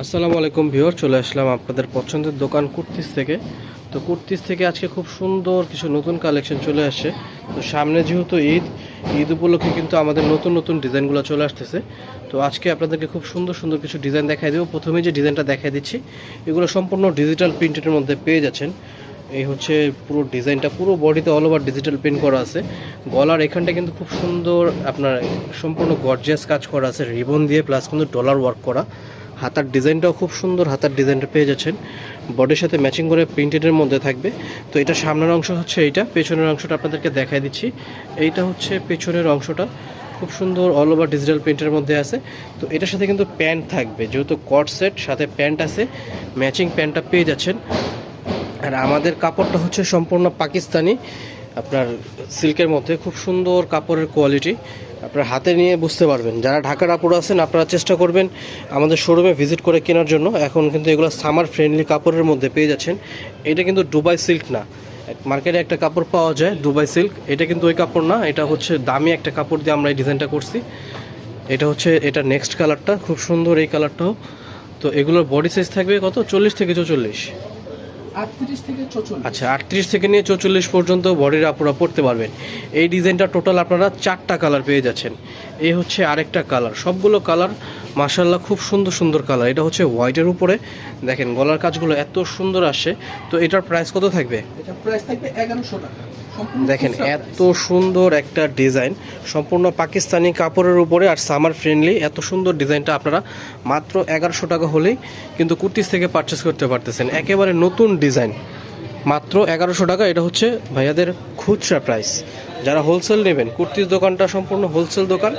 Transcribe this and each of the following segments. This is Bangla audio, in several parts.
আসসালামু আলাইকুম ভিউয়ার, চলে আসলাম আপনাদের পছন্দের দোকান কুর্তিস থেকে। তো কুর্তিস থেকে আজকে খুব সুন্দর কিছু নতুন কালেকশন চলে আসছে। তো সামনে যেহেতু ঈদ ঈদ উপলক্ষে কিন্তু আমাদের নতুন নতুন ডিজাইনগুলো চলে আসতেছে। তো আজকে আপনাদেরকে খুব সুন্দর সুন্দর কিছু ডিজাইন দেখাই দেবো। প্রথমে যে ডিজাইনটা দেখাই দিচ্ছি, এগুলো সম্পূর্ণ ডিজিটাল প্রিন্টের মধ্যে পেয়ে যাচ্ছেন। এই হচ্ছে পুরো ডিজাইনটা, পুরো বডিতে অল ওভার ডিজিটাল প্রিন্ট করা আছে। গলার এখানটা কিন্তু খুব সুন্দর, আপনার সম্পূর্ণ গর্জিয়াস কাজ করা আছে। রিবন দিয়ে প্লাস কিন্তু ডলার ওয়ার্ক করা। হাতার ডিজাইনটাও খুব সুন্দর, হাতার ডিজাইনটা পেয়ে যাচ্ছেন। বডির সাথে ম্যাচিং করে প্রিন্টেডের মধ্যে থাকবে। তো এটা সামনের অংশ হচ্ছে এইটা, পেছনের অংশটা আপনাদেরকে দেখাই দিচ্ছি। এইটা হচ্ছে পেছনের অংশটা। খুব সুন্দর অল ওভার ডিজিটাল প্রিন্টের মধ্যে আছে। তো এটার সাথে কিন্তু প্যান্ট থাকবে, যেহেতু কট সেট সাথে প্যান্ট আছে ম্যাচিং প্যান্টটা পেয়ে যাচ্ছেন। আর আমাদের কাপড়টা হচ্ছে সম্পূর্ণ পাকিস্তানি। আপনার সিল্কের মধ্যে খুব সুন্দর কাপড়ের কোয়ালিটি আপনার হাতে নিয়ে বুঝতে পারবেন। যারা ঢাকার কাপড় আছেন, আপনারা চেষ্টা করবেন আমাদের শোরুমে ভিজিট করে কেনার জন্য। এখন কিন্তু এগুলো সামার ফ্রেন্ডলি কাপড়ের মধ্যে পেয়ে যাচ্ছেন। এটা কিন্তু দুবাই সিল্ক না। মার্কেটে একটা কাপড় পাওয়া যায় দুবাই সিল্ক এটা কিন্তু ওই কাপড় না, এটা হচ্ছে দামি একটা কাপড় দিয়ে আমরা এই ডিজাইনটা করছি। এটা হচ্ছে, এটা নেক্সট কালারটা খুব সুন্দর এই কালারটাও তো এগুলোর বডি সাইজ থাকবে কত? চল্লিশ থেকে চৌচল্লিশ। আচ্ছা আটত্রিশ থেকে নিয়ে চৌচল্লিশ পর্যন্ত বডির আপনারা পড়তে পারবেন। এই ডিজাইনটা টোটাল আপনারা চারটা কালার পেয়ে যাচ্ছেন। এই হচ্ছে আরেকটা কালার। সবগুলো কালার মার্শাল্লাহ খুব সুন্দর সুন্দর কালার। এটা হচ্ছে হোয়াইটের উপরে। দেখেন গলার কাজগুলো এত সুন্দর আসে তো এটার প্রাইস কত থাকবে? এটা প্রাইস থাকবে এগারোশো টাকা। দেখেন এত সুন্দর একটা ডিজাইন। সম্পূর্ণ পাকিস্তানি কাপড়ের উপরে আর সামার ফ্রেন্ডলি এত সুন্দর ডিজাইনটা আপনারা মাত্র এগারোশো টাকা হলেই কিন্তু কুর্তিস থেকে পারচেস করতে পারতেছেন। একেবারে নতুন ডিজাইন। মাত্র এগারোশো টাকা এটা হচ্ছে ভাইয়াদের খুচরা প্রাইস যারা হোলসেল নেবেন কুর্তির দোকানটা সম্পূর্ণ হোলসেল দোকান।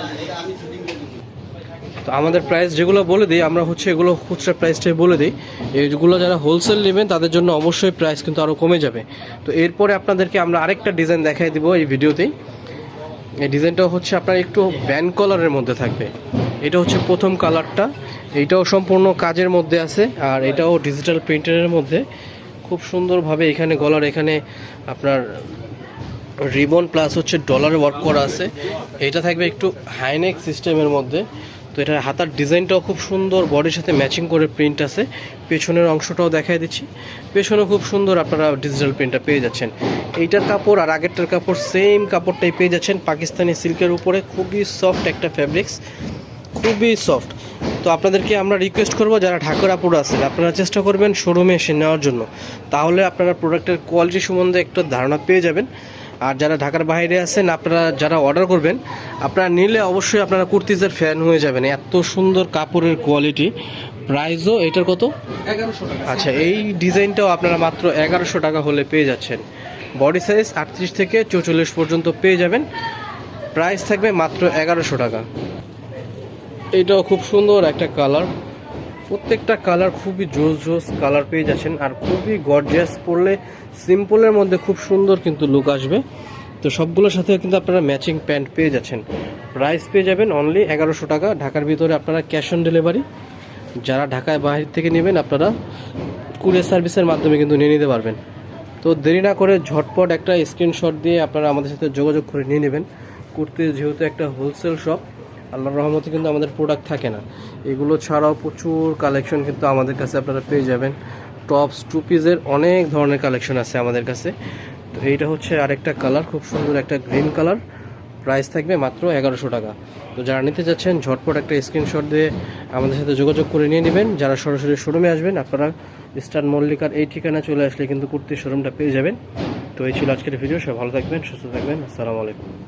তো আমাদের প্রাইস যেগুলো বলে দিই, আমরা হচ্ছে এগুলো খুচরা প্রাইসটাই বলে দিই। এইগুলো যারা হোলসেল নেবেন, তাদের জন্য অবশ্যই প্রাইস কিন্তু আরও কমে যাবে। তো এরপরে আপনাদেরকে আমরা আরেকটা ডিজাইন দেখাই দিব এই ভিডিওতেই। এই ডিজাইনটা হচ্ছে আপনার একটু ব্যান কলারের মধ্যে থাকবে। এটা হচ্ছে প্রথম কালারটা এইটাও সম্পূর্ণ কাজের মধ্যে আছে, আর এটাও ডিজিটাল প্রিন্টারের মধ্যে। খুব সুন্দরভাবে এখানে গলার এখানে আপনার রিবন প্লাস হচ্ছে ডলার ওয়ার্ক করা আছে। এটা থাকবে একটু হাইনেক সিস্টেমের মধ্যে। তো এটার হাতার ডিজাইনটাও খুব সুন্দর, বডির সাথে ম্যাচিং করে প্রিন্ট আছে। পেছনের অংশটাও দেখাই দিচ্ছি। পেছনে খুব সুন্দর আপনারা ডিজিটাল প্রিন্টটা পেয়ে যাচ্ছেন। এইটার কাপড় আর আগেরটার কাপড় সেম কাপড়টাই পেয়ে যাচ্ছেন পাকিস্তানি সিল্কের উপরে। খুবই সফট একটা ফ্যাব্রিক্স খুবই সফট তো আপনাদেরকে আমরা রিকোয়েস্ট করব, যারা ঢাকার আপুরা আছেন, আপনারা চেষ্টা করবেন শোরুমে এসে নেওয়ার জন্য। তাহলে আপনারা প্রোডাক্টের কোয়ালিটি সম্বন্ধে একটু ধারণা পেয়ে যাবেন। আর যারা ঢাকার বাইরে আছেন আপনারা যারা অর্ডার করবেন আপনারা নিলে অবশ্যই আপনারা কুর্তিজের ফ্যান হয়ে যাবেন। এত সুন্দর কাপড়ের কোয়ালিটি প্রাইসও এটার কত? এগারোশো টাকা। আচ্ছা এই ডিজাইনটাও আপনারা মাত্র এগারোশো টাকা হলে পেয়ে যাচ্ছেন। বডি সাইজ আটত্রিশ থেকে চৌচল্লিশ পর্যন্ত পেয়ে যাবেন। প্রাইস থাকবে মাত্র এগারোশো টাকা। এইটাও খুব সুন্দর একটা কালার প্রত্যেকটা কালার খুবই জোস জোস কালার পেয়ে যাচ্ছেন আর খুবই গর্জিয়াস পরলে সিম্পলের মধ্যে খুব সুন্দর কিন্তু লুক আসবে। তো সবগুলোর সাথে কিন্তু আপনারা ম্যাচিং প্যান্ট পেয়ে যাচ্ছেন। প্রাইস পেয়ে যাবেন অনলি এগারোশো টাকা। ঢাকার ভিতরে আপনারা ক্যাশ অন ডেলিভারি যারা ঢাকায় বাহির থেকে নেবেন, আপনারা কুরিয়ার সার্ভিসের মাধ্যমে কিন্তু নিয়ে নিতে পারবেন। তো দেরি না করে ঝটপট একটা স্ক্রিনশট দিয়ে আপনারা আমাদের সাথে যোগাযোগ করে নিয়ে নেবেন। কুর্তি যেহেতু একটা হোলসেল শপ আল্লাহর রহমতে কিন্তু আমাদের প্রোডাক্ট থাকে না। এগুলো ছাড়াও প্রচুর কালেকশন কিন্তু আমাদের কাছে আপনারা পেয়ে যাবেন। টপস টু পিসের অনেক ধরনের কালেকশন আছে আমাদের কাছে। তো এইটা হচ্ছে আরেকটা কালার খুব সুন্দর একটা গ্রিন কালার প্রাইস থাকবে মাত্র এগারোশো টাকা। তো যারা নিতে যাচ্ছেন, ঝটপট একটা স্ক্রিনশট দিয়ে আমাদের সাথে যোগাযোগ করে নিয়ে নেবেন। যারা সরাসরি শোরুমে আসবেন, আপনারা স্টার মল্লিকার এই ঠিকানা চলে আসলে কিন্তু কুর্তির শোরুমটা পেয়ে যাবেন। তো এই ছিল আজকের ভিডিও সব ভালো থাকবেন, সুস্থ থাকবেন। আসসালামু আলাইকুম।